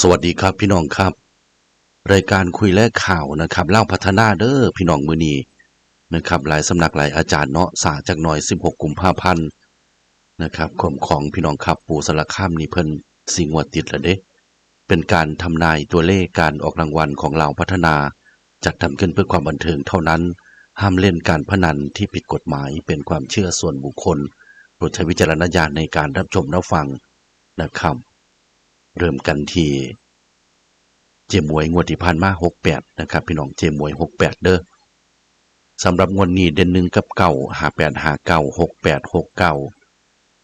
สวัสดีครับพี่น้องครับ รายการคุยแลกข่าวนะครับเล่าพัฒนาเด้อพี่น้องมือนีนะครับหลายสำนักหลายอาจารย์เนาะสาจากหน่อย 16 กุมภาพันธ์นะครับข่มของพี่น้องครับปู่สารคามนี่เพิ่นสิงวดติดละเด้เป็นการทำนายตัวเลขการออกรางวัลของเราพัฒนา จัดทำขึ้นเพื่อความบันเทิงเท่านั้น ห้ามเล่นการพนันที่ผิดกฎหมายเป็นความเชื่อส่วนบุคคลโปรดใช้วิจารณญาณในการรับชมรับฟังนะครับ เริ่มกันที่เจมวยงวดที่ผ่านมา68นะครับ พี่น้องเจมวย68เด้อสำหรับงวดนี้เด่นหนึ่งกับเก้าหาแปดหาเก้าหกแปดหกเก้า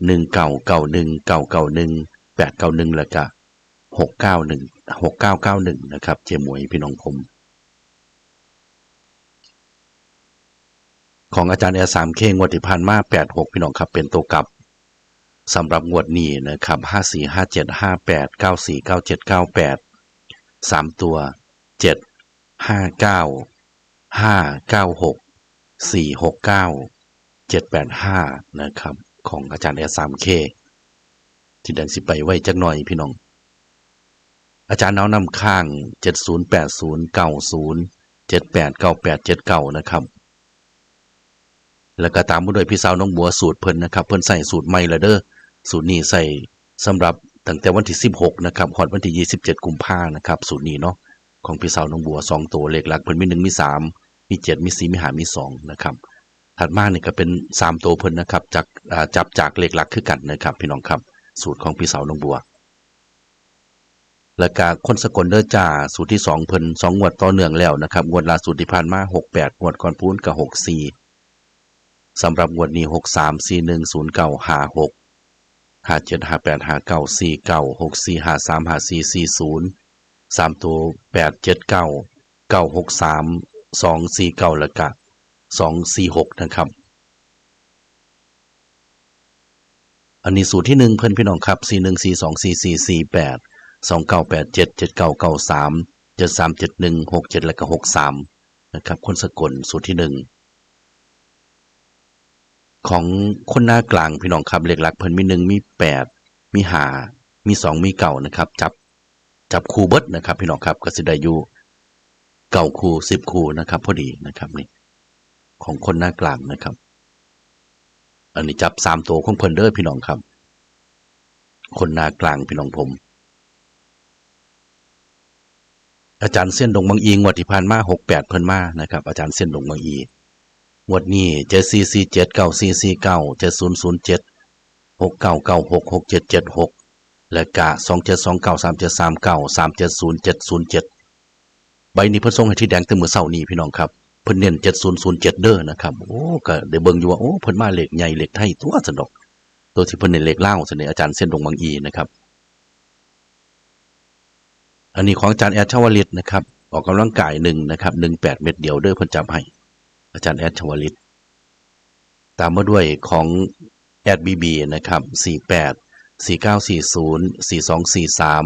หนึ่งเก้าเก้าหนึ่งเก้าเก้าหนึ่งแปดเก้าหนึ่งแล้วก็หกเก้าหนึ่งหกเก้าเก้าหนึ่งนะครับ เจมวยพี่น้องผมของอาจารย์แอร์สามเคงวดที่ผ่านมาแปดหกพี่น้องครับเป็นตัวกลับ สำหรับงวดนี้นะครับห้าสี่ห้าเจ็ดห้าแปดเก้าสี่เก้าเจ็ดเก้าแปดสามตัวเจ็ดห้าเก้าห้าเก้าหกสี่หกเก้าเจ็ดแปดห้านะครับ ของอาจารย์แอร์สามเคที่ดังสิไปไว้จักหน่อยพี่น้อง อาจารย์เอานำข้างเจ็ดศูนย์แปดศูนย์เก้าศูนย์เจ็ดแปดเก้าแปดเจ็ดเก้านะครับแล้วก็ตามมาด้วยพี่สาวน้องบัวสูตรเพิ่นนะครับ เพิ่นใส่สูตรใหม่ละเด้อ สูตรนี้ใส่สำหรับตั้งแต่วันที่ 16 นะครับฮอดวันที่ 27 กุมภานะครับ สูตรนี้เนาะของพี่สาวน้องบัว 2 ตัวเลขหลักเพิ่นมี 1 มี 3 มี 7 มี 4 มี5มี 2 นะครับถัดมานี่ก็เป็น 3 ตัวเพิ่นนะครับจากจับจากเลขหลักคือกันนะครับพี่น้องครับสูตรของพี่สาวน้องบัว แล้วก็คนสกลเด้อจ้าสูตรที่ 2 เพิ่น2งวดต่อเนื่องแล้วนะครับงวดล่าสุดที่ผ่านมา 68งวดก่อนพูนก็64สำหรับงวดนี้หกสามสี่ ห้าเจ็ดห้าแปดห้าเก้าสี่เก้าหกสี่ห้าสามห้าสี่สี่ศูนย์สามตัวแปดเจ็ดเก้าเก้าหกสามสองสี่เก้าล้วก็สองสี่หกนะครับ อันนี้สูตรที่หนึ่งเพื่อนพี่น้องครับสี่หนึ่งสี่สองสี่สี่สี่แปดสองเก้าแปดเจ็ดเจ็ดเก้าเก้าสามเจ็ดสามเจ็ดหนึ่งหกเจ็ดล้วก็หกสามนะครับ คนสกลสูตรที่หนึ่ง ของคนหน้ากลางพี่น้องครับเลขหลักเพิ่นมีหนึ่งมีแปดมีหามีสองมีเก่านะครับ จับจับคู่เบิดนะครับ พี่น้องครับกสิไดยูเก่าคู่สิบคู่นะครับ พอดีนะครับนี่ของคนหน้ากลางนะครับ อันนี้จับสามตัวของเพิ่นเด้อพี่น้องครับ คนหน้ากลางพี่น้องผม อาจารย์เส้นดงบางอีงวดที่ผ่านมาหกแปดเพิ่นมานะครับ อาจารย์เส้นดงบางอี งวดนี้เจ็ดสี่สี่เจ็ดเก้าสี่สี่เก้าเจ็ดศูนย์ศูนย์เจ็ดหกเก้าเก้าหกหกเจ็ดเจ็ดหกและกะสองเจ็ดสองเก้าสามเจ็ดสามเก้าสามเจ็ดศูนย์เจ็ดศูนย์เจ็ดใบนี้เพิ่นส่งให้ที่แดงตั้งมือเสานี้พี่น้องครับเพิ่นเน้นเจ็ดศูนย์ศูนย์เจ็ดเด้อนะครับโอ้ก็เดี๋ยวเบิ่งอยู่ว่าโอ้เพิ่นมาเหล็กใหญ่เหล็กไทยตัวสนดอกตัวที่เพิ่นเน้นเหล็กเล่าวสนดอาจารย์เส้นดงบางอีนะครับ อันนี้ของอาจารย์แอดชวลิตนะครับ ออกกำลังกายหนึ่งนะครับหนึ่งแปดเม็ดเดียวเด้อเพิ่นจำให้ อาจารย์แอดชวลิต ตามมาด้วยของแอดบีบีนะครับ48 4940 4243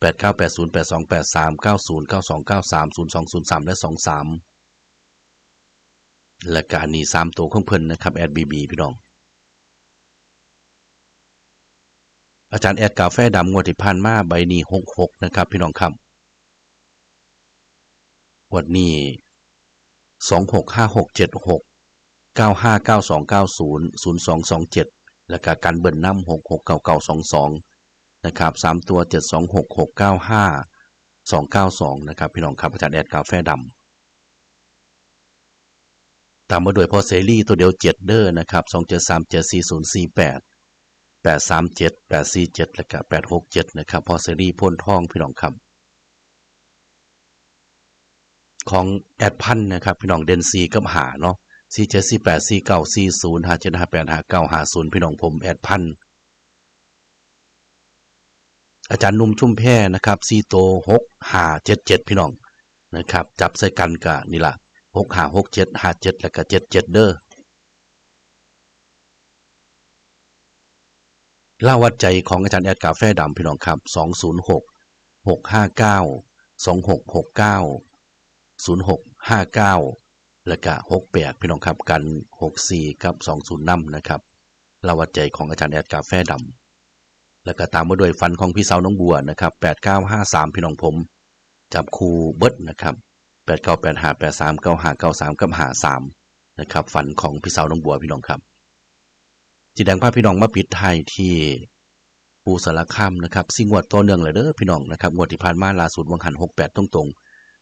8980 8283 90 92 93 0203 และ 23 และการนี้3ตัวของเพิ่นนะครับแอดบีบีพี่น้องอาจารย์แอดกาแฟดำงวดที่ผ่านมาใบนี้66นะครับ พี่น้องครับงวดนี้ 265676 959290 0227 แล้วก็การเบิ่นน้ำ669922 นะครับ 3 ตัว 726695 292 นะครับ พี่น้องครับอาจารย์แอดกาแฟดำตามมาด้วยพอเซรี่ตัวเดียว7เด้อนะครับ2737448 837 847แล้วก็867นะครับพอเซรี่พ่นทองพี่น้องครับ ของแอดพันธ์นะครับพี่น้องเดนซีกับหาเนาะสี่เจ็ดสี่แปดสี่เก้าสี่ศูนย์ห้าเจ็ดห้าแปดห้าเก้าห้าศูนย์พี่น้องผมแอดพันอาจารย์นุ่มชุ่มแพรนะครับสี่โตหกห้าเจ็ดเจ็ดพี่น้องนะครับ จับใส่กันกะนี่ละหกห้าหกเจ็ดห้าเจ็ดแล้วก็เจ็ดเจ็ดเด้อล่าวัดใจของอาจารย์แอดกาแฟดำพี่น้องครับสอง ศูนย์หกหกห้าเก้าสองหกหกเก้าศูนย์หกห้าเก้าแล้วก็หกแปดพี่น้องครับกันหกสี่กับสองศูนย์นะครับลาวัดใจของอาจารย์แอดกาแฟดำแล้วก็ตามมาด้วยฟันของพี่สาวน้องบัวนะครับแปดเก้าห้าสามพี่น้องผม จับคูเบิดนะครับแปดเก้าแปดห้าแปดสามเก้าห้าเก้าสามกับห้าสามนะครับฝันของพี่สาวน้องบัวพี่น้องครับจีแดงพาพพี่น้องมาปิดไทยที่ปูสารคามนะครับสิ่งวดตัวเนื่องเลยเด้อพี่น้องนะครับงวดที่ผ่านมาล่าสุดวังหันหกแปดตรงตร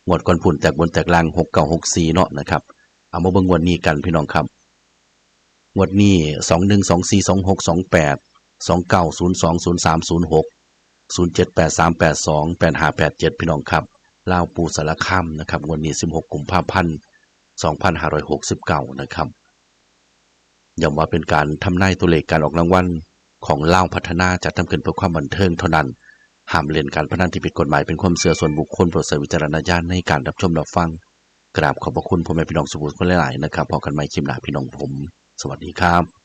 งวดก่อนผุนแตกบนแตกล่างหกเก้าหกสี่เนาะนะครับ เอามาเบิ่งงวดนี้กันพี่น้องครับ งวดนี้สองหนึ่งสองสี่สองหกสองแปดสองเก้าศูนย์สองศูนย์สามศูนย์หกศูนย์เจ็ดแปดสามแปดสองแปดห้าแปดเจ็ดพี่น้องครับลาวปูสารคามนะครับงวันนี้สิบหกกุมภาพันธ์สองพันห้าร้อยหกสิบเก้านะครับย้ำว่าเป็นการทำนายตัวเลขการออกรางวัลของเล่าพัฒนาจัดทำขึ้นเพื่อความบันเทิงเท่านั้น ห้ามเล่นการพนันที่ผิดกฎหมายเป็นความเสื่อส่วนบุคคลโปรดใช้วิจารณญาณในการรับชมรับฟัง กราบขอบพระคุณพ่อแม่พี่น้องสุภุคนหลายๆนะครับพอกันใหม่คลิปหน้าพี่น้องผม สวัสดีครับ